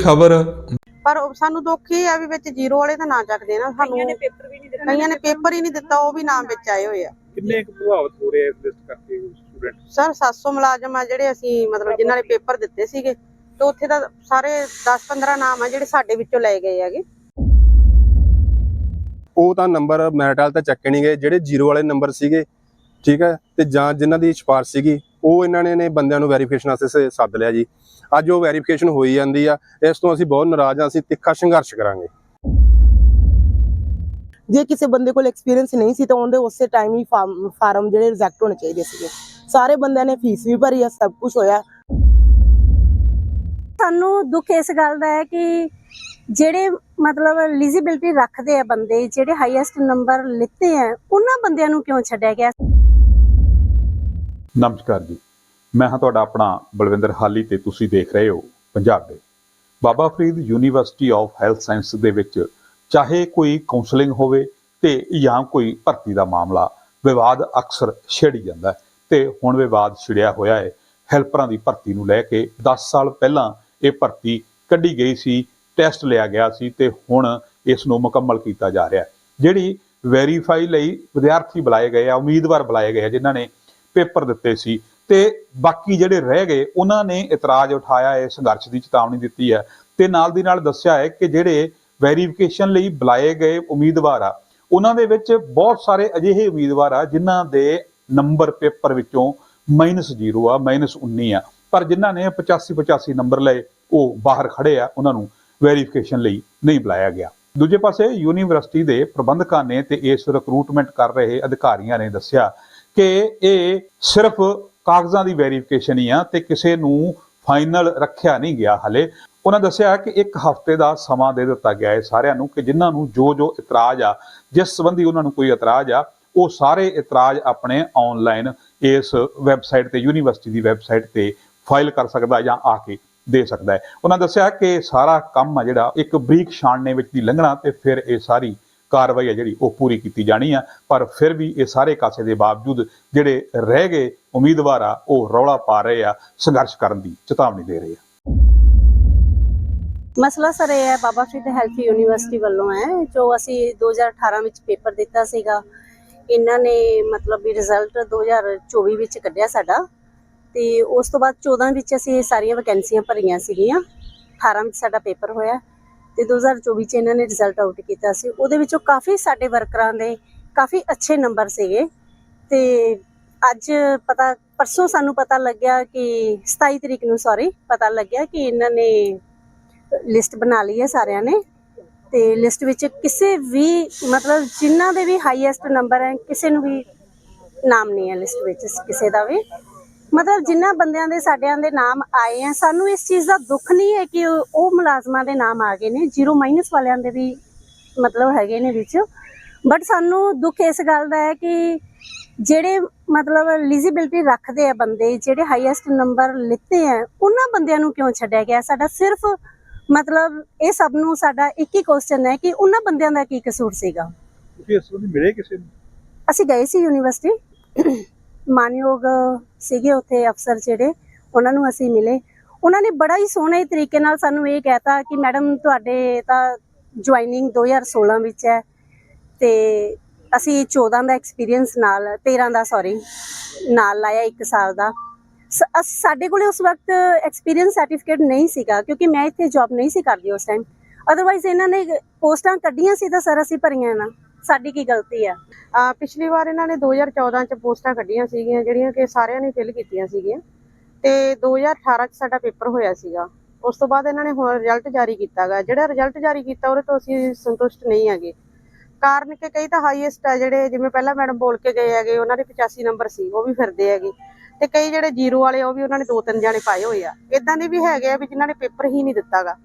ਖਬਰ? ਪਰ ਉਹ ਸਾਨੂੰ ਦੁੱਖ ਇਹ ਆ ਵੀ ਵਿੱਚ ਜ਼ੀਰੋ ਵਾਲੇ ਦਾ ਨਾਂ ਚੱਕਦੇ ਨਾ ਸਾਨੂੰ। ਕਈਆਂ ਨੇ ਪੇਪਰ ਵੀ ਨਹੀਂ ਦਿੱਤਾ। ਕਈਆਂ ਨੇ ਪੇਪਰ ਹੀ ਨਹੀਂ ਦਿੱਤਾ ਉਹ ਵੀ ਨਾਮ ਵਿੱਚ ਆਏ ਹੋਏ ਆ। ਕਿੰਨੇ ਕੁ ਪ੍ਰਭਾਵਿਤ ਹੋ ਰਹੇ ਆ ਇਸ ਲਿਸਟ ਕਰਕੇ ਸਟੂਡੈਂਟ ਸਰ 700 ਮੁਲਾਜ਼ਮ ਆ ਜਿਹੜੇ ਅਸੀਂ ਮਤਲਬ ਜਿਨ੍ਹਾਂ ਨੇ ਪੇਪਰ ਦਿੱਤੇ ਸੀਗੇ ਤੇ ਉੱਥੇ ਤਾਂ ਸਾਰੇ 10-15 ਨਾਮ ਆ ਜਿਹੜੇ ਸਾਡੇ ਵਿੱਚੋਂ ਲਏ ਗਏ ਹੈਗੇ। ਉਹ ਤਾਂ ਨੰਬਰ ਮੈਰਿਟਲ ਤਾਂ ਚੱਕੇ ਨਹੀਂ ਗਏ ਜਿਹੜੇ ਜ਼ੀਰੋ ਵਾਲੇ ਨੰਬਰ ਸੀਗੇ ਠੀਕ ਹੈ ਤੇ ਜਾਂ ਜਿਨ੍ਹਾਂ ਦੀ ਸਿਫਾਰਿਸ਼ ਸੀਗੀ ਉਹ ਇਹਨਾਂ ਨੇ ਨੇ ਬੰਦਿਆਂ ਨੂੰ ਵੈਰੀਫਿਕੇਸ਼ਨ ਵਾਸਤੇ ਸ- ਸੱਦ ਲਿਆ ਜੀ। ਅੱਜ ਉਹ ਵੈਰੀਫਿਕੇਸ਼ਨ ਹੋਈ ਜਾਂਦੀ ਆ। ਇਸ ਤੋਂ ਅਸੀਂ ਬਹੁਤ ਨਾਰਾਜ਼ ਆ ਅਸੀਂ ਤਿੱਖਾ ਸੰਘਰਸ਼ ਕਰਾਂਗੇ। ਜੇ ਕਿਸੇ ਬੰਦੇ ਕੋਲ ਐਕਸਪੀਰੀਅੰਸ ਨਹੀਂ ਸੀ ਤਾਂ ਉਹਦੇ ਉਸੇ ਟਾਈਮ ਹੀ ਫਾਰਮ ਫਾਰਮ ਜਿਹੜੇ ਰਿਜੈਕਟ ਹੋਣੇ ਚਾਹੀਦੇ ਸੀਗੇ। ਸਾਰੇ ਬੰਦਿਆਂ ਨੇ ਫੀਸ ਵੀ ਭਰੀ ਆ ਸਭ ਕੁਝ ਹੋਇਆ। ਸਾਨੂੰ ਦੁੱਖ ਇਸ ਗੱਲ ਦਾ ਹੈ ਕਿ ਜਿਹੜੇ ਮਤਲਬ ਐਲੀਜੀਬਿਲਟੀ ਰੱਖਦੇ ਆ ਬੰਦੇ ਜਿਹੜੇ ਹਾਈਐਸਟ ਨੰਬਰ ਲਿੱਤੇ ਆ ਉਹਨਾਂ ਬੰਦਿਆਂ ਨੂੰ ਕਿਉਂ ਛੱਡਿਆ ਗਿਆ? ਨਮਸਕਾਰ ਜੀ। ਮੈਂ ਹਾਂ ਤੁਹਾਡਾ ਆਪਣਾ ਬਲਵਿੰਦਰ ਹਾਲੀ ਤੇ ਤੁਸੀਂ ਦੇਖ ਰਹੇ ਹੋ ਪੰਜਾਬ ਦੇ। Baba Farid university of health science ਦੇ ਵਿੱਚ ਚਾਹੇ ਕੋਈ ਕਾਉਂਸਲਿੰਗ ਹੋਵੇ ਤੇ ਜਾਂ ਕੋਈ ਭਰਤੀ ਦਾ ਮਾਮਲਾ, ਵਿਵਾਦ ਅਕਸਰ ਛਿੜੀ ਜਾਂਦਾ ਹੈ ਤੇ ਹੁਣ ਵਿਵਾਦ ਛਿੜਿਆ ਹੋਇਆ ਹੈ। ਹੈਲਪਰਾਂ ਦੀ ਭਰਤੀ ਨੂੰ ਲੈ ਕੇ 10 ਸਾਲ ਪਹਿਲਾਂ ਇਹ ਭਰਤੀ ਕੱਢੀ ਗਈ ਸੀ, ਟੈਸਟ ਲਿਆ ਗਿਆ ਸੀ ਤੇ ਹੁਣ ਇਸ ਨੂੰ ਮੁਕੰਮਲ ਕੀਤਾ ਜਾ ਰਿਹਾ ਹੈ। ਜਿਹੜੀ ਵੈਰੀਫਾਈ ਲਈ ਵਿਦਿਆਰਥੀ ਬੁਲਾਏ ਗਏ ਆ, ਉਮੀਦਵਾਰ ਬੁਲਾਏ ਗਏ ਆ, ਜਿਨ੍ਹਾਂ ਨੇ ਪੇਪਰ ਦਿੱਤੇ ਸੀ ਤੇ ਬਾਕੀ ਜਿਹੜੇ ਰਹਿ ਗਏ, ਉਹਨਾਂ ਨੇ ਇਤਰਾਜ਼ ਉਠਾਇਆ ਹੈ ਸੰਘਰਸ਼ ਦੀ ਚੇਤਾਵਨੀ ਦਿੱਤੀ ਹੈ ਤੇ ਨਾਲ ਦੀ ਨਾਲ ਦੱਸਿਆ ਹੈ ਕਿ ਜਿਹੜੇ ਵੈਰੀਫਿਕੇਸ਼ਨ ਲਈ ਬੁਲਾਏ ਗਏ ਉਮੀਦਵਾਰ ਆ, ਉਹਨਾਂ ਦੇ ਵਿੱਚ ਬਹੁਤ ਸਾਰੇ ਅਜਿਹੇ ਉਮੀਦਵਾਰ ਆ ਜਿਨ੍ਹਾਂ ਦੇ ਨੰਬਰ ਪੇਪਰ ਵਿੱਚੋਂ -0 ਆ -19 ਆ, ਪਰ ਜਿਨ੍ਹਾਂ ਨੇ 85 85 ਨੰਬਰ ਲਏ, ਉਹ ਬਾਹਰ ਖੜੇ ਆ, ਉਹਨਾਂ ਨੂੰ ਵੈਰੀਫਿਕੇਸ਼ਨ ਲਈ ਨਹੀਂ ਬੁਲਾਇਆ ਗਿਆ। ਦੂਜੇ ਪਾਸੇ ਯੂਨੀਵਰਸਿਟੀ ਦੇ ਪ੍ਰਬੰਧਕਾਂ ਨੇ ਤੇ ਇਸ ਰਿਕਰੂਟਮੈਂਟ ਕਰ ਰਹੇ ਅਧਿਕਾਰੀਆਂ ਨੇ ਦੱਸਿਆ ਕਿ ਇਹ ਸਿਰਫ ਕਾਗਜ਼ਾਂ ਦੀ ਵੈਰੀਫਿਕੇਸ਼ਨ ਹੀ ਆ ਤੇ ਕਿਸੇ ਨੂੰ ਫਾਈਨਲ ਰੱਖਿਆ ਨਹੀਂ ਗਿਆ ਹਲੇ। ਉਹਨਾਂ ਦੱਸਿਆ ਕਿ ਇੱਕ ਹਫ਼ਤੇ ਦਾ ਸਮਾਂ ਦੇ ਦਿੱਤਾ ਗਿਆ ਹੈ ਸਾਰਿਆਂ ਨੂੰ ਕਿ ਜਿਨ੍ਹਾਂ ਨੂੰ ਜੋ ਜੋ ਇਤਰਾਜ਼ ਆ, ਜਿਸ ਸੰਬੰਧੀ ਉਹਨਾਂ ਨੂੰ ਕੋਈ ਇਤਰਾਜ਼ ਆ, ਉਹ ਸਾਰੇ ਇਤਰਾਜ਼ ਆਪਣੇ ਆਨਲਾਈਨ ਇਸ ਵੈਬਸਾਈਟ ਤੇ ਯੂਨੀਵਰਸਿਟੀ ਦੀ ਵੈਬਸਾਈਟ ਤੇ ਫਾਈਲ ਕਰ ਸਕਦਾ ਜਾਂ ਆ ਕੇ ਦੇ ਸਕਦਾ ਹੈ। ਉਹਨਾਂ ਦੱਸਿਆ ਕਿ ਸਾਰਾ ਕੰਮ ਆ ਜਿਹੜਾ, ਇੱਕ ਬਰੀਕ ਛਾਣਨੇ ਵਿੱਚ ਦੀ ਲੰਘਣਾ ਤੇ ਫਿਰ ਇਹ ਸਾਰੀ ਕਾਰਵਾਈ ਹੈ ਜਿਹੜੀ ਉਹ ਪੂਰੀ ਕੀਤੀ ਜਾਣੀ ਆ, ਪਰ ਫਿਰ ਵੀ ਇਹ ਸਾਰੇ ਕਾਸੇ ਦੇ ਬਾਵਜੂਦ ਜਿਹੜੇ ਰਹਿ ਗਏ ਉਮੀਦਵਾਰ ਆ, ਉਹ ਰੌਲਾ ਪਾ ਰਹੇ ਆ, ਸੰਘਰਸ਼ ਕਰਨ ਦੀ ਚੇਤਾਵਨੀ ਦੇ ਰਹੇ ਆ। ਮਸਲਾ ਸਰ ਇਹ ਹੈ, ਬਾਬਾ ਫਰੀਦ ਹੈਲਥ ਯੂਨੀਵਰਸਿਟੀ ਵੱਲੋਂ ਹੈ, ਜੋ ਅਸੀਂ 2018 ਵਿੱਚ ਪੇਪਰ ਦਿੱਤਾ ਸੀਗਾ। ਇਹਨਾਂ ਨੇ ਮਤਲਬ ਵੀ ਰਿਜ਼ਲਟ 2024 ਵਿੱਚ ਕੱਢਿਆ ਸਾਡਾ, ਤੇ ਉਸ ਤੋਂ ਬਾਅਦ 14 ਵਿੱਚ ਅਸੀਂ ਸਾਰੀਆਂ ਵੈਕੈਂਸੀਆਂ ਭਰੀਆਂ ਸੀਗੀਆਂ। 18 ਵਿੱਚ ਸਾਡਾ ਪੇਪਰ ਹੋਇਆ। ਤੇ 2024 ਚ ਇਹਨਾਂ ਨੇ ਰਿਜ਼ਲਟ ਆਊਟ ਕੀਤਾ ਸੀ। ਉਹਦੇ ਵਿੱਚੋਂ ਕਾਫੀ ਸਾਡੇ ਵਰਕਰਾਂ ਦੇ ਕਾਫੀ ਅੱਛੇ ਨੰਬਰ ਸੀਗੇ। ਤੇ ਅੱਜ ਪਤਾ, ਪਰਸੋਂ ਸਾਨੂੰ ਪਤਾ ਲੱਗਿਆ ਕਿ 27 ਤਰੀਕ ਨੂੰ ਸੌਰੀ ਪਤਾ ਲੱਗਿਆ ਕਿ ਇਹਨਾਂ ਨੇ ਲਿਸਟ ਬਣਾ ਲਈ ਹੈ ਸਾਰਿਆਂ ਨੇ। ਤੇ ਲਿਸਟ ਵਿੱਚ ਕਿਸੇ ਵੀ, ਮਤਲਬ ਜਿਨ੍ਹਾਂ ਦੇ ਵੀ ਹਾਈਐਸਟ ਨੰਬਰ ਹੈ, ਕਿਸੇ ਨੂੰ ਵੀ ਨਾਮ ਨਹੀਂ ਹੈ ਲਿਸਟ ਵਿੱਚ, ਕਿਸੇ ਦਾ ਵੀ। ਮਤਲਬ ਜਿਨ੍ਹਾਂ ਬੰਦਿਆਂ ਦੇ ਸਾਡਿਆਂ ਦੇ ਨਾਮ ਆਏ ਆ ਸਾਨੂੰ ਇਸ ਚੀਜ਼ ਦਾ ਦੁੱਖ ਨਹੀਂ ਹੈ ਕਿ ਉਹ ਮੁਲਾਜ਼ਮਾਂ ਦੇ ਨਾਮ ਆ ਗਏ ਨੇ ਜ਼ੀਰੋ ਮਾਈਨਸ ਵਾਲਿਆਂ ਦੇ ਵੀ ਮਤਲਬ ਹੈਗੇ ਨੇ ਵਿੱਚ। ਬਟ ਸਾਨੂੰ ਦੁੱਖ ਇਸ ਗੱਲ ਦਾ ਹੈ ਕਿ ਜਿਹੜੇ ਮਤਲਬ ਐਲੀਜੀਬਿਲਟੀ ਰੱਖਦੇ ਆ ਬੰਦੇ ਜਿਹੜੇ ਹਾਈਐਸਟ ਨੰਬਰ ਲਿੱਤੇ ਆ ਉਹਨਾਂ ਬੰਦਿਆਂ ਨੂੰ ਕਿਉਂ ਛੱਡਿਆ ਗਿਆ? ਸਾਡਾ ਸਿਰਫ ਮਤਲਬ ਇਹ ਸਭ ਨੂੰ ਸਾਡਾ ਇੱਕ ਹੀ ਕੁਐਸਚਨ ਹੈ ਕਿ ਉਹਨਾਂ ਬੰਦਿਆਂ ਦਾ ਕੀ ਕਸੂਰ ਸੀਗਾ? ਤੁਸੀਂ ਇਸ ਸੰਬੰਧੀ ਮਿਲੇ ਕਿਸੇ ਨੂੰ? ਅਸੀਂ ਗਏ ਸੀ ਯੂਨੀਵਰਸਿਟੀ। ਮਾਨਯੋਗ ਸੀਗੇ ਉੱਥੇ ਅਫਸਰ ਜਿਹੜੇ, ਉਹਨਾਂ ਨੂੰ ਅਸੀਂ ਮਿਲੇ। ਉਹਨਾਂ ਨੇ ਬੜਾ ਹੀ ਸੋਹਣੇ ਤਰੀਕੇ ਨਾਲ ਸਾਨੂੰ ਇਹ ਕਹਿਤਾ ਕਿ ਮੈਡਮ, ਤੁਹਾਡੇ ਤਾਂ ਜੁਆਇਨਿੰਗ 2016 ਵਿੱਚ ਹੈ ਤੇ ਅਸੀਂ 14 ਦਾ ਐਕਸਪੀਰੀਅੰਸ ਨਾਲ 13 ਦਾ ਸੌਰੀ ਨਾਲ ਲਾਇਆ 1 ਸਾਲ ਦਾ। ਸਾਡੇ ਕੋਲੇ ਉਸ ਵਕਤ ਐਕਸਪੀਰੀਅੰਸ ਸਰਟੀਫਿਕੇਟ ਨਹੀਂ ਸੀਗਾ ਕਿਉਂਕਿ ਮੈਂ ਇੱਥੇ ਜੌਬ ਨਹੀਂ ਸੀ ਕਰਦੀ ਉਸ ਟਾਈਮ ਅਦਰਵਾਈਜ਼ ਇਹਨਾਂ ਨੇ ਪੋਸਟਾਂ ਕੱਢੀਆਂ ਸੀ ਤਾਂ ਸਰ ਅਸੀਂ ਭਰੀਆਂ ਨਾ। ਸਾਡੀ ਕੀ ਗਲਤੀ ਆ? ਆ, ਪਿਛਲੀ ਵਾਰ ਇਹਨਾਂ ਨੇ 2014 ਚ ਪੋਸਟਾਂ ਕੱਢੀਆਂ ਸੀਗੀਆਂ, ਜਿਹੜੀਆਂ ਕਿ ਸਾਰਿਆਂ ਨੇ ਫਿਲ ਕੀਤੀਆਂ ਸੀਗੀਆਂ। ਤੇ 2018 ਚ ਸਾਡਾ ਪੇਪਰ ਹੋਇਆ ਸੀਗਾ। ਉਸ ਤੋਂ ਬਾਅਦ ਇਹਨਾਂ ਨੇ ਹੁਣ ਰਿਜ਼ਲਟ ਜਾਰੀ ਕੀਤਾਗਾ ਜਿਹੜਾ ਰਿਜ਼ਲਟ ਜਾਰੀ ਕੀਤਾ, ਉਹਦੇ ਤੋਂ ਅਸੀਂ ਸੰਤੁਸ਼ਟ ਨਹੀਂ ਹੈਗੇ। ਕਾਰਨ ਕਿ ਕਈ ਤਾਂ ਹਾਈਐਸਟ ਆ ਜਿਹੜੇ, ਜਿਵੇਂ ਪਹਿਲਾਂ ਮੈਡਮ ਬੋਲ ਕੇ ਗਏ ਹੈਗੇ, ਉਹਨਾਂ ਦੇ 85 ਨੰਬਰ ਸੀ, ਉਹ ਵੀ ਫਿਰਦੇ ਹੈਗੇ। ਤੇ ਕਈ ਜਿਹੜੇ ਜ਼ੀਰੋ ਵਾਲੇ, ਉਹ ਵੀ ਉਹਨਾਂ ਨੇ ਦੋ ਤਿੰਨ ਜਾਣੇ ਪਾਏ ਹੋਏ ਆ। ਇਦਾਂ ਦੇ ਵੀ ਹੈਗੇ ਆ ਵੀ ਜਿਨ੍ਹਾਂ ਨੇ ਪੇਪਰ ਹੀ ਨਹੀਂ ਦਿੱਤਾਗਾ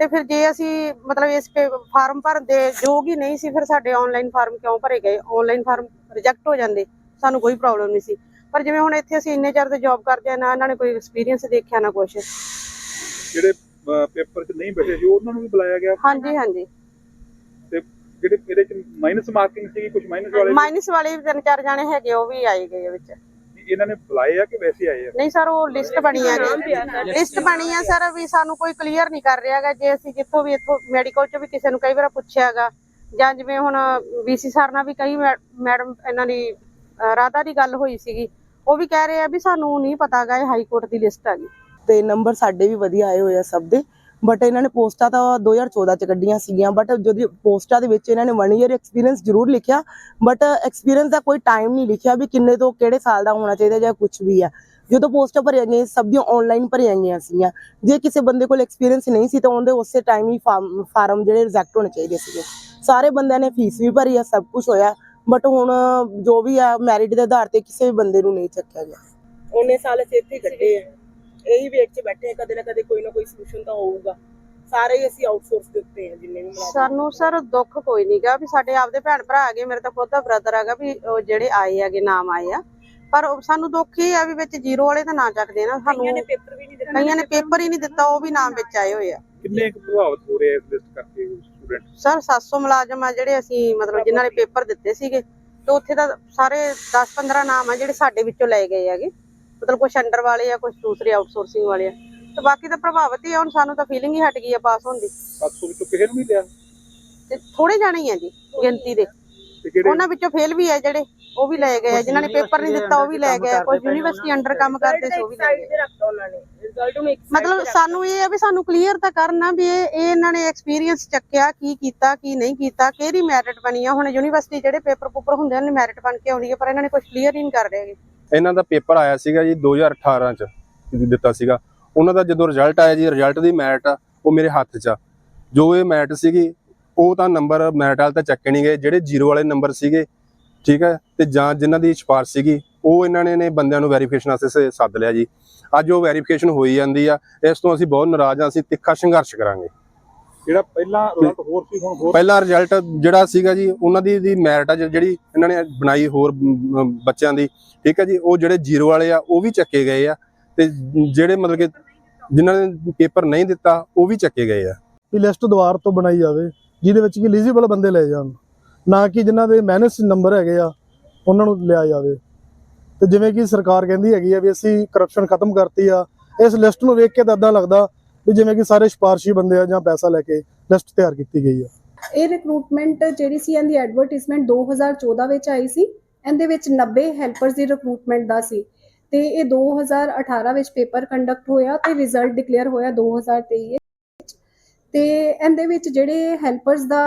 ਤੇ ਫਿਰ ਜੇ ਅਸੀਂ ਮਤਲਬ ਇਸ ਫਾਰਮ ਭਰਨ ਦੇ ਯੋਗ ਹੀ ਨਹੀਂ ਸੀ ਫਿਰ ਸਾਡੇ ਆਨਲਾਈਨ ਫਾਰਮ ਕਿਉਂ ਭਰੇ ਗਏ? ਆਨਲਾਈਨ ਫਾਰਮ ਰਿਜੈਕਟ ਹੋ ਜਾਂਦੇ। ਸਾਨੂੰ ਕੋਈ ਪ੍ਰੋਬਲਮ ਨਹੀਂ ਸੀ। ਪਰ ਜਿਵੇਂ ਹੁਣ ਇੱਥੇ ਅਸੀਂ ਇੰਨੇ ਚਿਰ ਤੋਂ ਜੌਬ ਕਰਦੇ ਆ ਨਾ ਇਹਨਾਂ ਨੇ ਕੋਈ ਐਕਸਪੀਰੀਅੰਸ ਦੇਖਿਆ ਨਾ ਕੁਛ। ਜਿਹੜੇ ਪੇਪਰ 'ਚ ਨਹੀਂ ਬੈਠੇ ਸੀ ਉਹਨਾਂ ਨੂੰ ਵੀ ਬੁਲਾਇਆ ਗਿਆ? ਹਾਂਜੀ ਹਾਂਜੀ। ਤੇ ਜਿਹੜੇ ਇਹਦੇ 'ਚ ਮਾਈਨਸ ਮਾਰਕਿੰਗ ਸੀ ਕੁਝ ਮਾਈਨਸ ਵਾਲੇ? ਮਾਈਨਸ ਵਾਲੇ ਵੀ ਤਿੰਨ ਚਾਰ ਜਾਣੇ ਹੈਗੇ ਉਹ ਵੀ ਆਏ ਗਏ ਵਿੱਚ। ਇਹਨਾਂ ਨੇ ਬੁਲਾਏ ਆ ਕਿ ਵੈਸੇ ਆਏ ਆ? ਨਹੀਂ ਸਰ ਉਹ ਲਿਸਟ ਬਣੀ ਆ ਲਿਸਟ ਬਣੀ ਆ ਸਰ ਵੀ ਸਾਨੂੰ ਕੋਈ ਕਲੀਅਰ ਨਹੀਂ ਕਰ ਰਿਹਾਗਾ ਜੇ ਅਸੀਂ ਜਿੱਥੋਂ ਵੀ ਇੱਥੋਂ ਮੈਡੀਕਲ ਚ ਵੀ ਕਿਸੇ ਨੂੰ ਕਈ ਵਾਰ ਪੁੱਛਿਆਗਾ ਜਾਂ ਜਿਵੇਂ ਹੁਣ ਵੀਸੀ ਸਰ ਨਾਲ ਵੀ ਕਈ ਮੈਡਮ ਇਹਨਾਂ ਦੀ ਰਾਧਾ ਦੀ ਗੱਲ ਹੋਈ ਸੀਗੀ ਉਹ ਵੀ ਕਹਿ ਰਹੇ ਆ ਵੀ ਸਾਨੂੰ ਨਹੀਂ ਪਤਾਗਾ ਇਹ ਹਾਈ ਕੋਰਟ ਦੀ ਲਿਸਟ ਆ ਗਈ ਤੇ ਨੰਬਰ ਸਾਡੇ ਵੀ ਵਧੀਆ ਆਏ ਹੋਏ ਆ ਸਭ ਦੇ। ਬਟ ਇਹਨਾਂ ਨੇ ਪੋਸਟਾਂ ਤਾਂ 2014 ਚ ਕੱਢੀਆਂ ਸੀਗੀਆਂ ਬਟ ਜਦੋਂ ਪੋਸਟਾਂ ਦੇ ਵਿੱਚ ਇਹਨਾਂ ਨੇ 1 ਇਅਰ ਐਕਸਪੀਰੀਅੰਸ ਜ਼ਰੂਰ ਲਿਖਿਆ ਬਟ ਐਕਸਪੀਰੀਅੰਸ ਦਾ ਕੋਈ ਟਾਈਮ ਨਹੀਂ ਲਿਖਿਆ ਵੀ ਕਿੰਨੇ ਤੋਂ ਕਿਹੜੇ ਸਾਲ ਦਾ ਹੋਣਾ ਚਾਹੀਦਾ ਜਾਂ ਕੁਝ ਵੀ ਆ। ਜਦੋਂ ਪੋਸਟਾਂ ਭਰੀਆਂ ਗਈਆਂ, ਸਭ ਦੀਆਂ ਆਨਲਾਈਨ ਭਰੀਆਂ ਗਈਆਂ ਸੀਗੀਆਂ। ਜੇ ਕਿਸੇ ਬੰਦੇ ਕੋਲ ਐਕਸਪੀਰੀਅੰਸ ਨਹੀਂ ਸੀ ਤਾਂ ਉਹਦੇ ਉਸੇ ਟਾਈਮ ਹੀ ਫਾਰਮ ਜਿਹੜੇ ਰਿਜੈਕਟ ਹੋਣੇ ਚਾਹੀਦੇ ਸੀਗੇ। ਸਾਰੇ ਬੰਦਿਆਂ ਨੇ ਫੀਸ ਵੀ ਭਰੀ ਆ, ਸਭ ਕੁਝ ਹੋਇਆ ਬਟ ਹੁਣ ਜੋ ਵੀ ਆ ਮੈਰਿਟ ਦੇ ਆਧਾਰ ਤੇ ਕਿਸੇ ਵੀ ਬੰਦੇ ਨੂੰ ਨਹੀਂ ਚੱਕਿਆ ਗਿਆ। ਉਹਨੇ ਸਾਲ ਇੱਥੇ ਕੱਢੇ ਆ। ਇਹੀ ਵੇਟ 'ਚ ਬੈਠੇ ਆ ਕਦੇ ਨਾ ਕਦੇ ਕੋਈ ਨਾ ਕੋਈ ਸੋਲੂਸ਼ਨ ਤਾਂ ਹੋਊਗਾ। ਸਾਰੇ ਹੀ ਅਸੀਂ ਆਊਟਸੋਰਸ ਦੇ ਉੱਤੇ ਆ ਜਿੰਨੇ ਵੀ ਮੁਲਾਜ਼ਮ। ਸਾਨੂੰ ਸਰ ਦੁੱਖ ਕੋਈ ਨਹੀਂਗਾ ਵੀ ਸਾਡੇ ਆਪਦੇ ਭੈਣ ਭਰਾ ਹੈਗੇ ਮੇਰੇ ਤਾਂ ਖੁਦ ਦਾ ਬ੍ਰਦਰ ਹੈਗਾ ਵੀ ਉਹ ਜਿਹੜੇ ਆਏ ਹੈਗੇ ਨਾਮ ਆਏ ਆ। ਪਰ ਉਹ ਸਾਨੂੰ ਦੁੱਖ ਇਹ ਆ ਵੀ ਵਿੱਚ ਜ਼ੀਰੋ ਵਾਲੇ ਤਾਂ ਨਾ ਚੱਕਦੇ ਨਾ ਸਾਨੂੰ। ਪੇਪਰ ਵੀ ਨਹੀਂ ਦਿੱਤਾ। ਕਈਆਂ ਨੇ ਪੇਪਰ ਹੀ ਨਹੀਂ ਦਿੱਤਾ ਉਹ ਵੀ ਨਾਮ ਵਿੱਚ ਆਏ ਹੋਏ ਆ। ਕਿੰਨੇ ਕੁ ਪ੍ਰਭਾਵਿਤ ਹੋ ਰਹੇ ਆ ਇਸ ਲਿਸਟ ਕਰਕੇ ਸਟੂਡੈਂਟ ਸਰ 700 ਮੁਲਾਜ਼ਮ ਆ ਜਿਹੜੇ ਅਸੀਂ ਮਤਲਬ ਜਿਨ੍ਹਾਂ ਨੇ ਪੇਪਰ ਦਿੱਤੇ ਸੀਗੇ ਤੇ ਉੱਥੇ ਤਾਂ ਸਾਰੇ 10-15 ਨਾਮ ਆ ਜਿਹੜੇ ਸਾਡੇ ਵਿੱਚੋਂ ਲਏ ਗਏ ਹੈਗੇ। ਮਤਲਬ ਕੁਝ ਅੰਡਰ ਵਾਲੇ ਆ ਕੁਝ ਦੂਸਰੇ ਆਊਟਸੋਰਸਿੰਗ ਵਾਲੇ ਆ। ਤੇ ਬਾਕੀ ਤਾਂ ਪ੍ਰਭਾਵਿਤ ਹੀ ਆ ਹੁਣ ਸਾਨੂੰ ਤਾਂ ਫੀਲਿੰਗ ਹੀ ਹਟ ਗਈ ਆ ਪਾਸ ਹੋਣ ਦੀ। 700 ਵਿੱਚੋਂ ਕਿਸੇ ਨੂੰ ਨਹੀਂ ਲਿਆ? ਤੇ ਥੋੜੇ ਜਾਣੇ ਹੀ ਆ ਜੀ ਗਿਣਤੀ ਦੇ। ਤੇ ਜਿਹੜੇ ਉਹਨਾਂ ਵਿੱਚੋਂ ਫੇਲ ਵੀ ਆ ਜਿਹੜੇ ਉਹ ਵੀ ਲਏ ਗਏ ਆ ਜਿਨ੍ਹਾਂ ਨੇ ਪੇਪਰ ਨਹੀਂ ਦਿੱਤਾ ਉਹ ਵੀ ਲੈ ਗਏ ਆ। ਕੁਝ ਯੂਨੀਵਰਸਿਟੀ ਅੰਡਰ ਕੰਮ ਕਰਦੇ ਸੀ ਉਹ ਵੀ ਲੈ ਗਏ। ਮਤਲਬ ਸਾਨੂੰ ਇਹ ਆ ਵੀ ਸਾਨੂੰ ਕਲੀਅਰ ਤਾਂ ਕਰਨਾ ਵੀ ਇਹ ਇਹ ਇਹਨਾਂ ਨੇ ਐਕਸਪੀਰੀਅੰਸ ਚੱਕਿਆ ਕੀ ਕੀਤਾ ਕੀ ਨਹੀਂ ਕੀਤਾ ਕਿਹੜੀ ਮੈਰਿਟ ਬਣੀ ਆ। ਹੁਣ ਯੂਨੀਵਰਸਿਟੀ ਜਿਹੜੇ ਪੇਪਰ ਪੂਪਰ ਹੁੰਦੇ ਨੇ ਮੈਰਿਟ ਬਣ ਕੇ ਆਉਂਦੀ ਹੈ ਪਰ ਇਹਨਾਂ ਨੇ ਕੁਝ ਕਲੀਅਰ ਹੀ ਨਹੀਂ ਕਰ ਰਹੇ ਇਹਨਾਂ ਦਾ ਪੇਪਰ ਆਇਆ ਸੀਗਾ ਜੀ 2018 ਚ ਦਿੱਤਾ ਸੀਗਾ। ਉਹਨਾਂ ਦਾ ਜਦੋਂ ਰਿਜ਼ਲਟ ਆਇਆ ਜੀ ਰਿਜ਼ਲਟ ਦੀ ਮੈਰਿਟ ਆ, ਉਹ ਮੇਰੇ ਹੱਥ 'ਚ ਆ। ਜੋ ਇਹ ਮੈਟ ਸੀਗੀ, ਉਹ ਤਾਂ ਨੰਬਰ ਮੈਟ ਵਾਲੇ ਤਾਂ ਚੱਕੇ ਨਹੀਂ ਗਏ, ਜਿਹੜੇ ਜ਼ੀਰੋ ਵਾਲੇ ਨੰਬਰ ਸੀਗੇ, ਠੀਕ ਹੈ? ਤੇ ਜਾਂ ਜਿਨ੍ਹਾਂ ਦੀ ਸਿਫਾਰਿਸ਼ ਸੀਗੀ, ਉਹ ਇਹਨਾਂ ਨੇ ਨੇ ਬੰਦਿਆਂ ਨੂੰ ਵੈਰੀਫਿਕੇਸ਼ਨ ਵਾਸਤੇ ਸ- ਸੱਦ ਲਿਆ ਜੀ। ਅੱਜ ਉਹ ਵੈਰੀਫਿਕੇਸ਼ਨ ਹੋਈ ਜਾਂਦੀ ਆ, ਇਸ ਤੋਂ ਅਸੀਂ ਬਹੁਤ ਨਾਰਾਜ਼ ਆ, ਅਸੀਂ ਤਿੱਖਾ ਸੰਘਰਸ਼ ਕਰਾਂਗੇ। ਜਿਹੜਾ ਪਹਿਲਾਂ ਰਿਜ਼ਲਟ ਹੋਰ ਸੀ ਹੁਣ ਹੋਰ ਪਹਿਲਾ ਰਿਜ਼ਲਟ ਜਿਹੜਾ ਸੀਗਾ ਜੀ ਉਹਨਾਂ ਦੀ ਦੀ ਮੈਰਿਟ ਆ ਜਿਹੜੀ ਇਹਨਾਂ ਨੇ ਬਣਾਈ ਹੋਰ ਬੱਚਿਆਂ ਦੀ ਠੀਕ ਹੈ ਜੀ? ਉਹ ਜਿਹੜੇ ਜ਼ੀਰੋ ਵਾਲੇ ਆ ਉਹ ਵੀ ਚੱਕੇ ਗਏ ਆ। ਤੇ ਜਿਹੜੇ ਮਤਲਬ ਕਿ ਜਿਨ੍ਹਾਂ ਨੇ ਪੇਪਰ ਨਹੀਂ ਦਿੱਤਾ ਉਹ ਵੀ ਚੱਕੇ ਗਏ ਆ। ਵੀ ਲਿਸਟ ਦੁਬਾਰ ਤੋਂ ਬਣਾਈ ਜਾਵੇ ਜਿਹਦੇ ਵਿੱਚ ਕਿ ਐਲੀਜੀਬਲ ਬੰਦੇ ਲਏ ਜਾਣ। ਨਾ ਕਿ ਜਿਨ੍ਹਾਂ ਦੇ ਮਾਈਨਸ ਨੰਬਰ ਹੈਗੇ ਆ ਉਹਨਾਂ ਨੂੰ ਲਿਆ ਜਾਵੇ। ਤੇ ਜਿਵੇਂ ਕਿ ਸਰਕਾਰ ਕਹਿੰਦੀ ਹੈਗੀ ਆ ਵੀ ਅਸੀਂ ਕਰਪਸ਼ਨ ਖਤਮ ਕਰਤੀ ਆ ਇਸ ਲਿਸਟ ਨੂੰ ਵੇਖ ਕੇ ਤਾਂ ਏਦਾਂ ਲੱਗਦਾ ਵੀ ਜਿਵੇਂ ਕਿ ਸਾਰੇ ਸਿਫਾਰਸ਼ੀ ਬੰਦੇ ਆ ਜਾਂ ਪੈਸਾ ਲੈ ਕੇ ਲਿਸਟ ਤਿਆਰ ਕੀਤੀ ਗਈ ਆ। ਇਹ ਰਿਕਰੂਟਮੈਂਟ ਜਿਹੜੀ ਸੀ, ਇਹਦੀ ਐਡਵਰਟਾਈਜ਼ਮੈਂਟ 2014 ਵਿੱਚ ਆਈ ਸੀ। ਇਹਦੇ ਵਿੱਚ 90 ਹੈਲਪਰਸ ਦੀ ਰਿਕਰੂਟਮੈਂਟ ਦਾ ਸੀ। ਤੇ ਇਹ 2018 ਵਿੱਚ ਪੇਪਰ ਕੰਡਕਟ ਹੋਇਆ ਤੇ ਰਿਜ਼ਲਟ ਡਿਕਲੇਅਰ ਹੋਇਆ 2023 ਵਿੱਚ। ਤੇ ਇਹਦੇ ਵਿੱਚ ਜਿਹੜੇ ਹੈਲਪਰਸ ਦਾ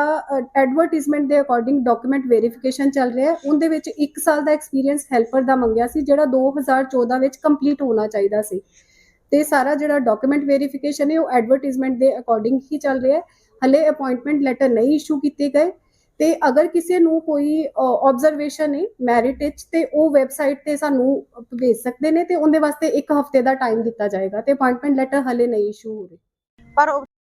ਐਡਵਰਟਾਈਜ਼ਮੈਂਟ ਦੇ ਅਕੋਰਡਿੰਗ ਡਾਕੂਮੈਂਟ ਵੈਰੀਫਿਕੇਸ਼ਨ ਚੱਲ ਰਿਹਾ ਹੈ। ਉਹਦੇ ਵਿੱਚ 1 ਸਾਲ ਦਾ ਐਕਸਪੀਰੀਅੰਸ ਹੈਲਪਰ ਦਾ ਮੰਗਿਆ ਸੀ, ਜਿਹੜਾ 2014 ਵਿੱਚ ਕੰਪਲੀਟ ਹੋਣਾ ਚਾਹੀਦਾ ਸੀ। ਤੇ ਸਾਰਾ ਜਿਹੜਾ ਡਾਕੂਮੈਂਟ ਵੈਰੀਫਿਕੇਸ਼ਨ ਹੈ, ਉਹ ਐਡਵਰਟਾਈਜ਼ਮੈਂਟ ਦੇ ਅਕੋਰਡਿੰਗ ਹੀ ਚੱਲ ਰਿਹਾ ਹੈ। ਹਲੇ ਅਪਾਇੰਟਮੈਂਟ ਲੈਟਰ ਨਹੀਂ ਇਸ਼ੂ ਕੀਤੇ ਗਏ। ਤੇ ਅਗਰ ਕਿਸੇ ਨੂੰ ਕੋਈ ਆਬਜ਼ਰਵੇਸ਼ਨ ਹੈ ਮੈਰਿਟ ਵਿੱਚ ਤੇ ਉਹ ਵੈਬਸਾਈਟ ਤੇ ਸਾਨੂੰ ਭੇਜ ਸਕਦੇ ਨੇ, ਤੇ ਉਹਦੇ ਵਾਸਤੇ ਇੱਕ ਹਫ਼ਤੇ ਦਾ ਟਾਈਮ ਦਿੱਤਾ ਜਾਏਗਾ, ਤੇ ਅਪਾਇੰਟਮੈਂਟ ਲੈਟਰ ਹਲੇ ਨਹੀਂ ਇਸ਼ੂ ਹੋ ਰਹੇ। ਪਰ